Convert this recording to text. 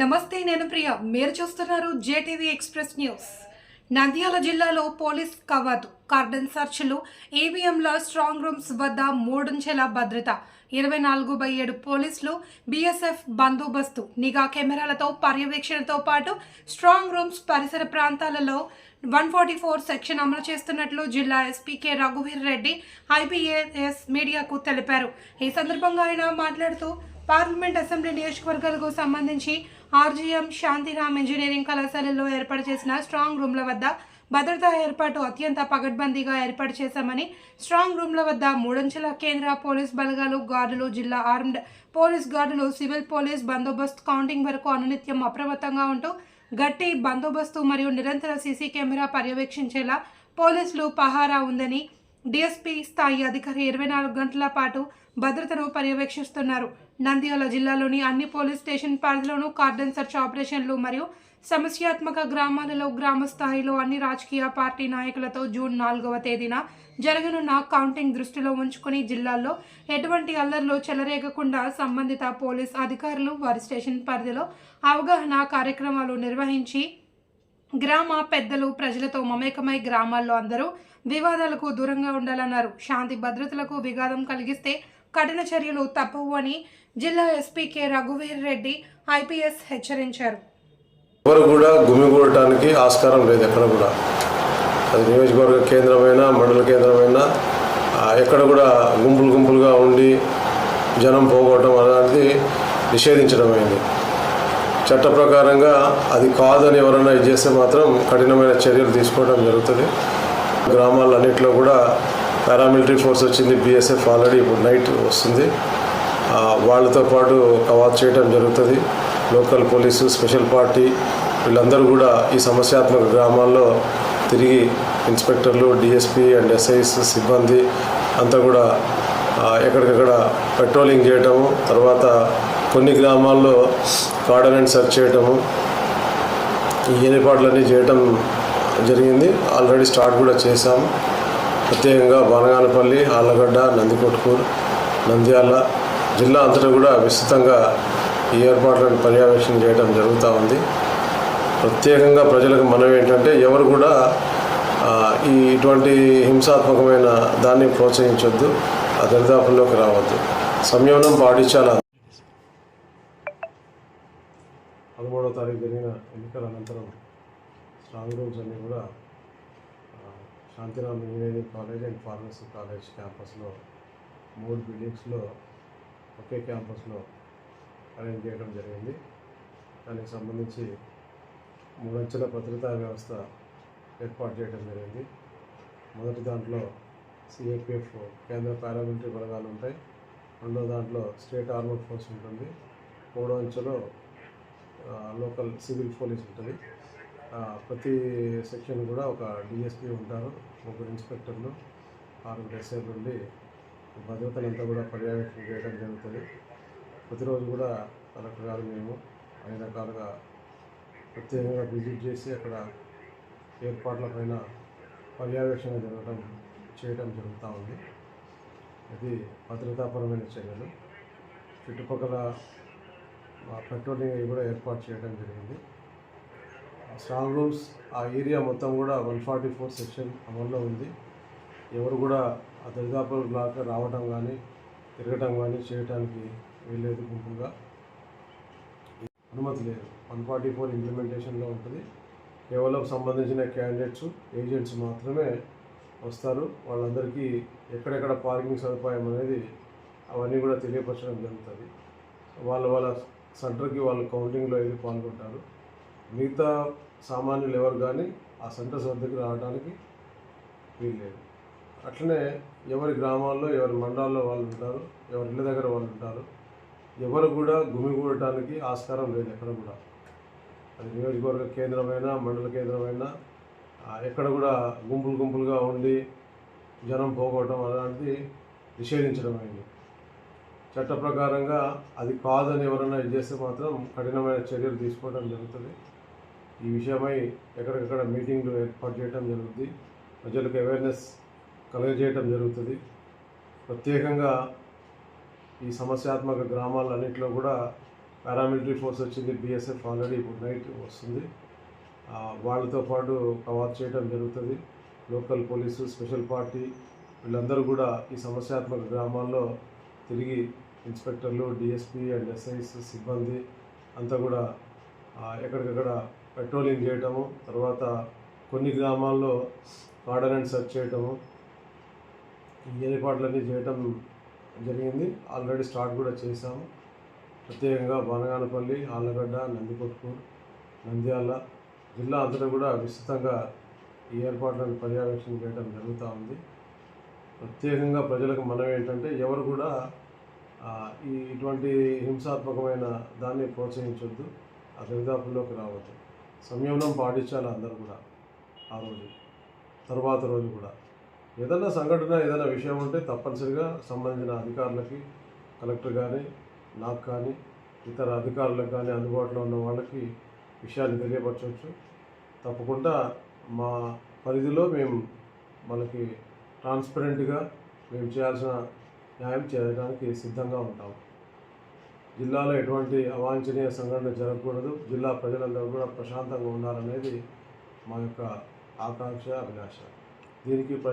నమస్తే నేను ప్రియ. మీరు చూస్తున్నారు జేటీవీ ఎక్స్ప్రెస్ న్యూస్. నంద్యాల జిల్లాలో పోలీస్ కవాతు కార్డన్ సర్చ్లు ఈవీఎంల స్ట్రాంగ్ రూమ్స్ వద్ద మూడుంచెల భద్రత. ఇరవై నాలుగు బై ఏడు పోలీసులు బీఎస్ఎఫ్ బందోబస్తు నిఘా కెమెరాలతో పర్యవేక్షణతో పాటు స్ట్రాంగ్ రూమ్స్ పరిసర ప్రాంతాలలో వన్ ఫార్టీ ఫోర్ సెక్షన్ అమలు చేస్తున్నట్లు జిల్లా ఎస్పీ కె. రఘువీర్ రెడ్డి ఐబీఏఎస్ మీడియాకు తెలిపారు. ఈ సందర్భంగా ఆయన మాట్లాడుతూ పార్లమెంట్ అసెంబ్లీ నియోజకవర్గాలకు సంబంధించి ఆర్జీఎం శాంతిరామ్ ఇంజనీరింగ్ కళాశాలలో ఏర్పాటు చేసిన స్ట్రాంగ్ రూమ్ల వద్ద భద్రతా ఏర్పాటు అత్యంత పగడ్బందీగా ఏర్పాటు చేశామని స్ట్రాంగ్ రూమ్ల వద్ద మూడంచెల కేంద్ర పోలీస్ బలగాలు గార్డులు జిల్లా ఆర్మ్డ్ పోలీస్ గార్డులు సివిల్ పోలీస్ బందోబస్తు కౌంటింగ్ వరకు అనునిత్యం అప్రమత్తంగా ఉంటూ గట్టి బందోబస్తు మరియు నిరంతర సీసీ కెమెరా పర్యవేక్షించేలా పోలీసులు పహారా ఉందని డిఎస్పీ స్థాయి అధికారి ఇరవై నాలుగు గంటల పాటు భద్రతను పర్యవేక్షిస్తున్నారు. నంద్యాల జిల్లాలోని అన్ని పోలీస్ స్టేషన్ పరిధిలోనూ కార్డన్ సెర్చ్ ఆపరేషన్లు మరియు సమస్యాత్మక గ్రామాలలో గ్రామ స్థాయిలో అన్ని రాజకీయ పార్టీ నాయకులతో జూన్ నాలుగవ తేదీన జరగనున్న కౌంటింగ్ దృష్టిలో ఉంచుకుని జిల్లాల్లో ఎటువంటి అల్లర్లు చెలరేగకుండా సంబంధిత పోలీస్ అధికారులు వారి స్టేషన్ పరిధిలో అవగాహన కార్యక్రమాలు నిర్వహించి గ్రామ పెద్దలు ప్రజలతో మమేకమై గ్రామాల్లో అందరూ వివాదాలకు దూరంగా ఉండాలన్నారు. శాంతి భద్రతలకు విఘాతం కలిగిస్తే కఠిన చర్యలు తప్పవు అని జిల్లా ఎస్పీ కె రఘువీర్ రెడ్డి ఐపీఎస్ హెచ్చరించారు. ఎవరు కూడా గుమిగూడటానికి ఆస్కారం లేదు ఎక్కడ కూడా. అది నియోజకవర్గ కేంద్రమైన మండల కేంద్రమైన ఎక్కడ కూడా గుంపులు గుంపులుగా ఉండి జనం పోగొట్టడం అలాంటిది నిషేధించడం అయింది చట్ట ప్రకారంగా అది కాదని ఎవరైనా ఇది చేస్తే మాత్రం కఠినమైన చర్యలు తీసుకోవడం జరుగుతుంది. గ్రామాలన్నింటిలో కూడా పారామిలిటరీ ఫోర్స్ వచ్చింది బీఎస్ఎఫ్ ఆల్రెడీ ఇప్పుడు నైట్ వస్తుంది. వాళ్ళతో పాటు కవాత్ చేయడం జరుగుతుంది. లోకల్ పోలీసు స్పెషల్ పార్టీ వీళ్ళందరూ కూడా ఈ సమస్యాత్మక గ్రామాల్లో తిరిగి ఇన్స్పెక్టర్లు డిఎస్పీ అండ్ ఎస్ఐస్ సిబ్బంది అంతా కూడా ఎక్కడికక్కడ పెట్రోలింగ్ చేయటము తర్వాత కొన్ని గ్రామాల్లో కార్డనెంట్ సెర్చ్ చేయటము ఈ ఏర్పాట్లన్నీ చేయటం జరిగింది. ఆల్రెడీ స్టార్ట్ కూడా చేశాము. ప్రత్యేకంగా బనగానపల్లి ఆళ్ళగడ్డ నందికొట్కూరు నంద్యాల జిల్లా అంతటా కూడా విస్తృతంగా ఈ ఏర్పాట్లను పర్యవేక్షణ చేయడం జరుగుతూ ఉంది. ప్రత్యేకంగా ప్రజలకు మనం ఏంటంటే ఎవరు కూడా ఈ ఇటువంటి హింసాత్మకమైన దాన్ని ప్రోత్సహించొద్దు ఆ దరిదాపుల్లోకి రావద్దు. సంయమనం పాటించాలా. పదమూడవ తారీఖు జరిగిన ఎన్నికల అనంతరం స్ట్రాంగ్ రూమ్స్ అన్నీ కూడా Santhiram engineering college and pharmacy college క్యాంపస్లో మూడు బిల్డింగ్స్లో ఒకే క్యాంపస్లో అరేంజ్ చేయడం జరిగింది. దానికి సంబంధించి మూడంచెల భద్రతా వ్యవస్థ ఏర్పాటు చేయడం జరిగింది. మొదటి దాంట్లో సిఏపిఎఫ్ కేంద్ర పారామిలిటరీ బలగాలు ఉంటాయి. రెండో దాంట్లో స్టేట్ ఆర్మర్ ఫోర్స్ ఉంటుంది. మూడో అంచెలో లోకల్ సివిల్ పోలీస్ ఉంటుంది. ప్రతి సెక్షన్ కూడా ఒక డిఎస్పీ ఉంటారు ముగ్గురు ఇన్స్పెక్టర్లు ఆరుగురు ఎస్ఐలు ఉండి భద్రతనంతా కూడా పర్యవేక్షణ చేయడం జరుగుతుంది. ప్రతిరోజు కూడా కలెక్టర్ గారు మేము అన్ని రకాలుగా ప్రత్యేకంగా విజిట్ చేసి అక్కడ ఏర్పాట్లపైన పర్యవేక్షణ జరగడం చేయడం జరుగుతూ ఉంది. ఇది భద్రతాపరమైన చర్యలు. చుట్టుపక్కల పెట్రోలింగ్ కూడా ఏర్పాటు చేయడం జరిగింది. స్ట్రాంగ్ రూమ్స్ ఆ ఏరియా మొత్తం కూడా వన్ ఫార్టీ ఫోర్ సెక్షన్ అమల్లో ఉంది. ఎవరు కూడా ఆ దరిదాపుల బ్లాక్ రావడం కానీ తిరగటం కానీ చేయడానికి వీల్లేదు గుంపుగా. అనుమతి లేదు. వన్ ఫార్టీ ఫోర్ ఇంప్లిమెంటేషన్లో ఉంటుంది. కేవలం సంబంధించిన క్యాండిడేట్స్ ఏజెంట్స్ మాత్రమే వస్తారు. వాళ్ళందరికీ ఎక్కడెక్కడ పార్కింగ్ సదుపాయం అనేది అవన్నీ కూడా తెలియపరచడం జరుగుతుంది. వాళ్ళ వాళ్ళ సెంటర్కి వాళ్ళు కౌంటింగ్లో వెళ్ళి పాల్గొంటారు. మిగతా సామాన్యులు ఎవరు కానీ ఆ సెంటర్స్ వద్దకు రావడానికి వీల్లేదు అట్లనే ఎవరి గ్రామాల్లో ఎవరి మండలాల్లో వాళ్ళు ఉంటారు ఎవరి ఇళ్ళ దగ్గర వాళ్ళు ఉంటారు ఎవరు కూడా గుమిగూడటానికి ఆస్కారం లేదు ఎక్కడ కూడా. అది నియోజకవర్గ కేంద్రమైన మండల కేంద్రమైన ఎక్కడ కూడా గుంపులు గుంపులుగా ఉండి జనం పోగొట్టడం అలాంటిది నిషేధించడం అయింది. చట్ట ప్రకారంగా అది కాదని ఎవరైనా ఇది చేస్తే మాత్రం కఠినమైన చర్యలు తీసుకోవడం జరుగుతుంది. ఈ విషయమై ఎక్కడికక్కడ మీటింగ్లు ఏర్పాటు చేయడం జరుగుతుంది ప్రజలకు అవేర్నెస్ కలుగజేయటం జరుగుతుంది. ప్రత్యేకంగా ఈ సమస్యాత్మక గ్రామాలన్నింటిలో కూడా పారామిలిటరీ ఫోర్స్ వచ్చింది బిఎస్ఎఫ్ ఆల్రెడీ ఇప్పుడు నైట్ వస్తుంది. వాళ్ళతో పాటు కవాత్ చేయడం జరుగుతుంది. లోకల్ పోలీసు స్పెషల్ పార్టీ వీళ్ళందరూ కూడా ఈ సమస్యాత్మక గ్రామాల్లో తిరిగి ఇన్స్పెక్టర్లు డిఎస్పీ అండ్ ఎస్ఐస్ సిబ్బంది అంతా కూడా ఎక్కడికక్కడ పెట్రోలింగ్ చేయటము తర్వాత కొన్ని గ్రామాల్లో ఆర్డనెన్స్ అండ్ సెర్చ్ చేయటము ఈ ఏర్పాట్లన్నీ చేయటం జరిగింది. ఆల్రెడీ స్టార్ట్ కూడా చేశాము. ప్రత్యేకంగా బనగానపల్లి ఆళ్ళగడ్డ నందికొట్కూరు నంద్యాల జిల్లా అంతటా కూడా విస్తృతంగా ఈ ఏర్పాట్లను పర్యవేక్షణ చేయడం జరుగుతూ ఉంది. ప్రత్యేకంగా ప్రజలకు మనం ఏంటంటే ఎవరు కూడా ఈ ఇటువంటి హింసాత్మకమైన దాన్ని ప్రోత్సహించొద్దు. ఆ దరిదాపుల్లోకి రావద్దు. సంయమనం పాటించాలి అందరూ కూడా ఆ రోజు. తర్వాత రోజు కూడా. ఏదైనా సంఘటన ఏదైనా విషయం ఉంటే తప్పనిసరిగా సంబంధించిన అధికారులకి కలెక్టర్ కానీ నాకు కానీ ఇతర అధికారులకు కానీ అందుబాటులో ఉన్న వాళ్ళకి విషయాన్ని తెలియపరచవచ్చు. తప్పకుండా మా పరిధిలో మేము మనకి ట్రాన్స్పరెంట్గా మేము చేయాల్సిన న్యాయం చేయడానికి సిద్ధంగా ఉంటాము. జిల్లాలో ఎటువంటి అవాంఛనీయ సంఘటన జరగకూడదు. జిల్లా ప్రజలందరూ కూడా ప్రశాంతంగా ఉండాలనేది మా యొక్క ఆకాంక్ష అభిలాష. దీనికి ప్ర